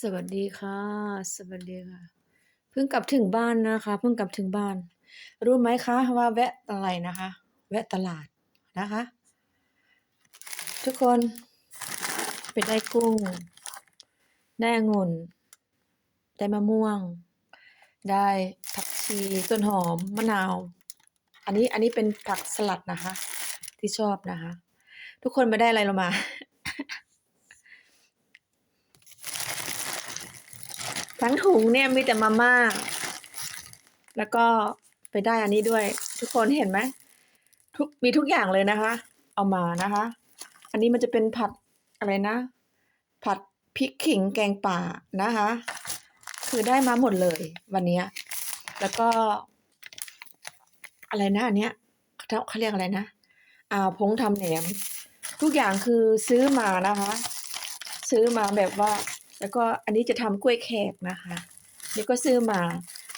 สวัสดีค่ะ สวัสดีค่ะ เพิ่งกลับถึงบ้านนะคะ เพิ่งกลับถึงบ้าน รู้ไหมคะว่าแวะอะไรนะคะ แวะตลาดนะคะ ทุกคนไปได้กุ้ง ได้องุ่น ได้มะม่วง ได้ผักชีต้นหอมมะนาว อันนี้อันนี้เป็นผักสลัดนะคะ ที่ชอบนะคะ ทุกคนไม่ได้อะไรเรามา ทั้งถุงเนี่ยมีแต่มาม่า แล้วก็ไปได้อันนี้ด้วย ทุกคนเห็นไหมทุกมีทุกอย่างเลยนะคะ เอามานะคะ อันนี้มันจะเป็นผัดอะไรนะ ผัดพริกขิงแกงป่านะคะ คือได้มาหมดเลยวันนี้แล้วก็ อะไรนะอันเนี้ยเขาเขาเรียกอะไรนะอ่าพงทำแหนม ทุกอย่างคือซื้อมานะคะ ซื้อมาแบบว่า แล้วก็อันนี้จะทำกล้วยแขกนะคะนี่ก็ซื้อมา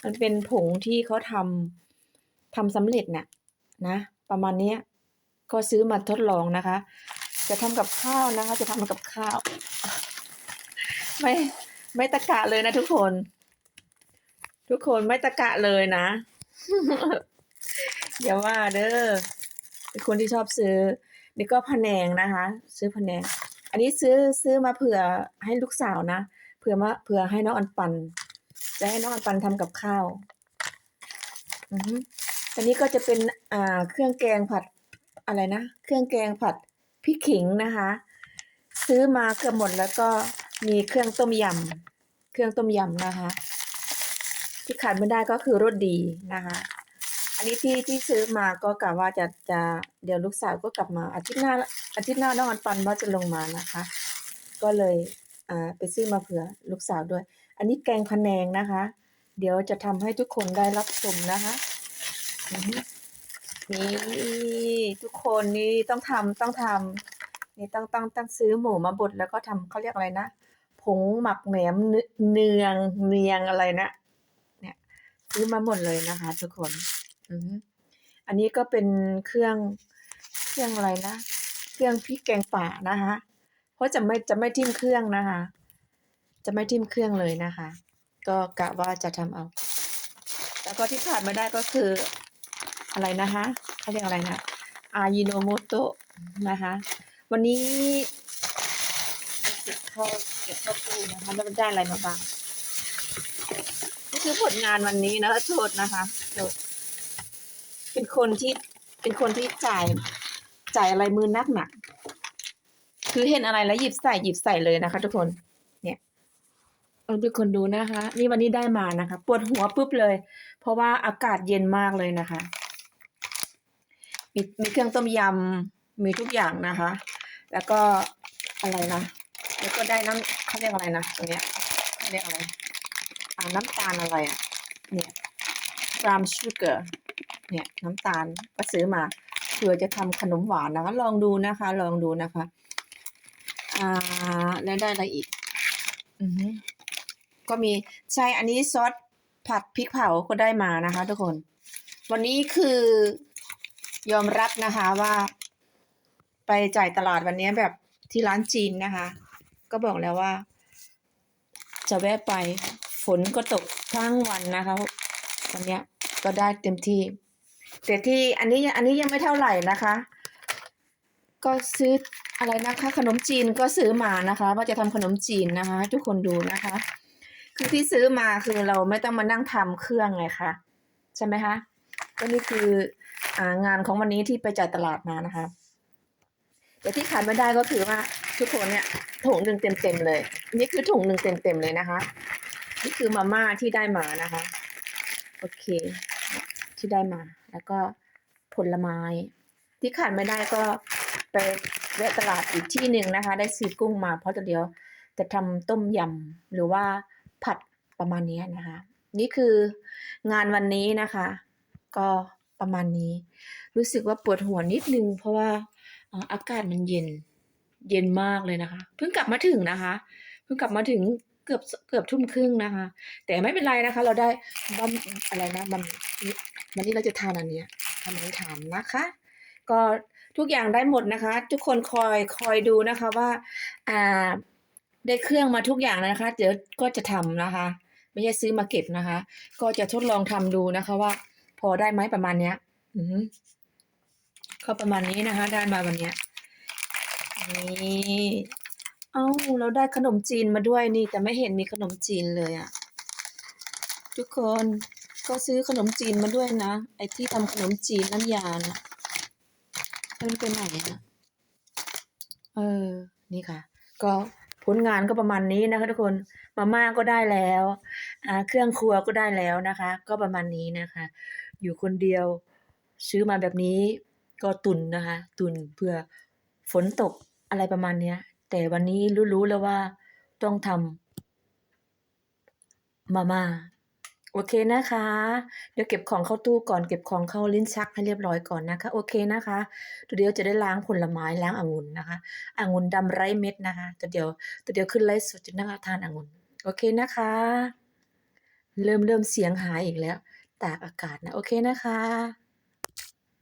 มันเป็นผงที่เขาทำทำสำเร็จน่ะนะ ประมาณนี้ก็ซื้อมาทดลองนะคะ จะทำกับข้าวนะคะ จะทำกับข้าว ไม่ไม่ตะกะเลยนะทุกคน ทุกคนไม่ตะกะเลยนะอย่าว่าเด้อเป็นคนที่ชอบซื้อ นี่ก็พะแนงนะคะ ซื้อพะแนง อันนี้ซื้อซื้อมาเผื่อให้ลูกสาวนะเผื่อมาเผื่อให้น้องอันปัน จะให้น้องอันปันทำกับข้าวอืออันนี้ก็จะเป็นอ่าเครื่องแกงผัดอะไรนะเครื่องแกงผัดพริกขิงนะคะ ซื้อมาเกือบหมดแล้วก็มีเครื่องต้มยำเครื่องต้มยำนะคะ ที่ขาดไม่ได้ก็คือรสดีนะคะ อันนี้ที่ที่ซื้อมาก็กะว่าจะจะเดี๋ยวลูกสาวก็กลับมาอาทิตย์หน้าอาทิตย์หน้าน้องอันปันว่าจะลงมานะคะ ก็เลยอ่าไปซื้อมาเผื่อลูกสาวด้วย อันนี้แกงพะแนงนะคะ เดี๋ยวจะทำให้ทุกคนได้รับชมนะคะนี่ทุกคนนี่ต้องทำต้องทำนี่ต้องต้องต้องซื้อหมูมาบดแล้วก็ทำเขาเรียกอะไรนะผงหมักแหนมเนเนืองเนียงอะไรนะ เนี่ยซื้อมาหมดเลยนะคะ ทุกคน อันนี้ก็เป็นเครื่องเครื่องอะไรนะ เครื่องพริกแกงป่านะคะเพราะจะไม่จะไม่ทิ่มเครื่องนะคะ จะไม่ทิ่มเครื่องเลยนะคะ ก็กะว่าจะทำเอา แล้วก็ที่ขาดไม่ได้ก็คืออะไรนะคะเขาเรียกอะไรนะอายิโนโมโตะนะคะ วันนี้เก็บเข้าเก็บข้าตู้นะคะแล้วมันได้อะไรมาบ้างนี่คือผลงานวันนี้นะโทษนะคะโทษ เป็นคนที่เป็นคนที่จ่ายจ่ายอะไรมือนักหนัก คือเห็นอะไรแล้วหยิบใส่หยิบใส่เลยนะคะ ทุกคน เนี่ยเอาทุกคนดูนะคะ นี่วันนี้ได้มานะคะปวดหัวปุ๊บเลย เพราะว่าอากาศเย็นมากเลยนะคะ มีมีเครื่องต้มยำมีทุกอย่างนะคะ แล้วก็อะไรนะแล้วก็ได้น้ำเขาเรียกอะไรนะตรงเนี้ยเขาเรียกอะไรอ่าน้ำตาลอะไรอะเนี่ย brown sugar เนี่ยน้ำตาลก็ซื้อมาเผื่อจะทำขนมหวานนะคะ ลองดูนะคะ ลองดูนะคะ อ่า แล้วได้อะไรอีก อือก็มีใช่อันนี้ซอสผัดพริกเผาก็ได้มานะคะ ทุกคน วันนี้คือยอมรับนะคะว่า ไปจ่ายตลาดวันนี้แบบที่ร้านจีนนะคะ ก็บอกแล้วว่า จะแวะไปฝนก็ตกทั้งวันนะคะวันนี้ก็ได้เต็มที่ แต่ที่อันนี้อันนี้ยังไม่เท่าไหร่นะคะ ก็ซื้ออะไรนะคะ ขนมจีนก็ซื้อมานะคะ ว่าจะทำขนมจีนนะคะให้ทุกคนดูนะคะ คือที่ซื้อมาคือเราไม่ต้องมานั่งทำเครื่องไงคะใช่ไหมคะก็นี่คือองานของวันนี้ที่ไปจ่ายตลาดมานะคะ แต่ที่ขาดไม่ได้ก็คือว่าทุกคนเนี่ยถุงหนึ่งเต็มๆเลย นี่คือถุงหนึ่งเต็มๆเลยนะคะ นี่คือมาม่าที่ได้มานะคะ โอเค ที่ได้มา แล้วก็ผลไม้ ที่ขาดไม่ได้ก็ไปแวะตลาดอีกที่หนึ่งนะคะ ได้ซื้อกุ้งมาเพราะเดี๋ยวจะทำต้มยำหรือว่าผัดประมาณนี้นะคะ นี่คืองานวันนี้นะคะ ก็ประมาณนี้ รู้สึกว่าปวดหัวนิดนึง เพราะว่าอากาศมันเย็นเย็นมากเลยนะคะ เพิ่งกลับมาถึงนะคะ เพิ่งกลับมาถึง เกือบเกือบทุ่มครึ่งนะคะ แต่ไม่เป็นไรนะคะ เราได้บัมอะไรนะบัมวันนี้เราจะทานอันเนี้ยทำอันนี้ทานนะคะ ก็ทุกอย่างได้หมดนะคะ ทุกคนคอยคอยดูนะคะว่าอ่าได้เครื่องมาทุกอย่างแล้วนะคะ เดี๋ยวก็จะทำนะคะ ไม่ใช่ซื้อมาเก็บนะคะ ก็จะทดลองทำดูนะคะว่า พอได้ไหมประมาณเนี้ย อือก็ประมาณนี้นะคะ ได้มาวันเนี้ยนี่ อ้าเราได้ขนมจีนมาด้วยนี่ แต่ไม่เห็นมีขนมจีนเลยอะทุกคนก็ซื้อขนมจีนมาด้วยนะ ไอ้ที่ทำขนมจีนน้ำยานะมันเป็นไหนอะเออ นี่ค่ะ ก็ผลงานก็ประมาณนี้นะคะ ทุกคนมาม่าก็ได้แล้วอ่าเครื่องครัวก็ได้แล้วนะคะ ก็ประมาณนี้นะคะ อยู่คนเดียวซื้อมาแบบนี้ก็ตุนนะคะ ตุนเพื่อฝนตกอะไรประมาณเนี้ย แต่วันนี้รู้ๆแล้วว่าต้องทำมาม่าโอเคนะคะ เดี๋ยวเก็บของเข้าตู้ก่อนเก็บของเข้าลิ้นชักให้เรียบร้อยก่อนนะคะ โอเคนะคะตัวเดียวจะได้ล้างผลไม้ล้างองุ่นนะคะองุ่นดำไร้เม็ดนะคะแต่เดียวแต่เดียวขึ้นไลฟ์สดจะนั่งทานองุ่นโอเคนะคะ เริ่มเริ่มเสียงหายอีกแล้ว ตากอากาศนะโอเคนะคะ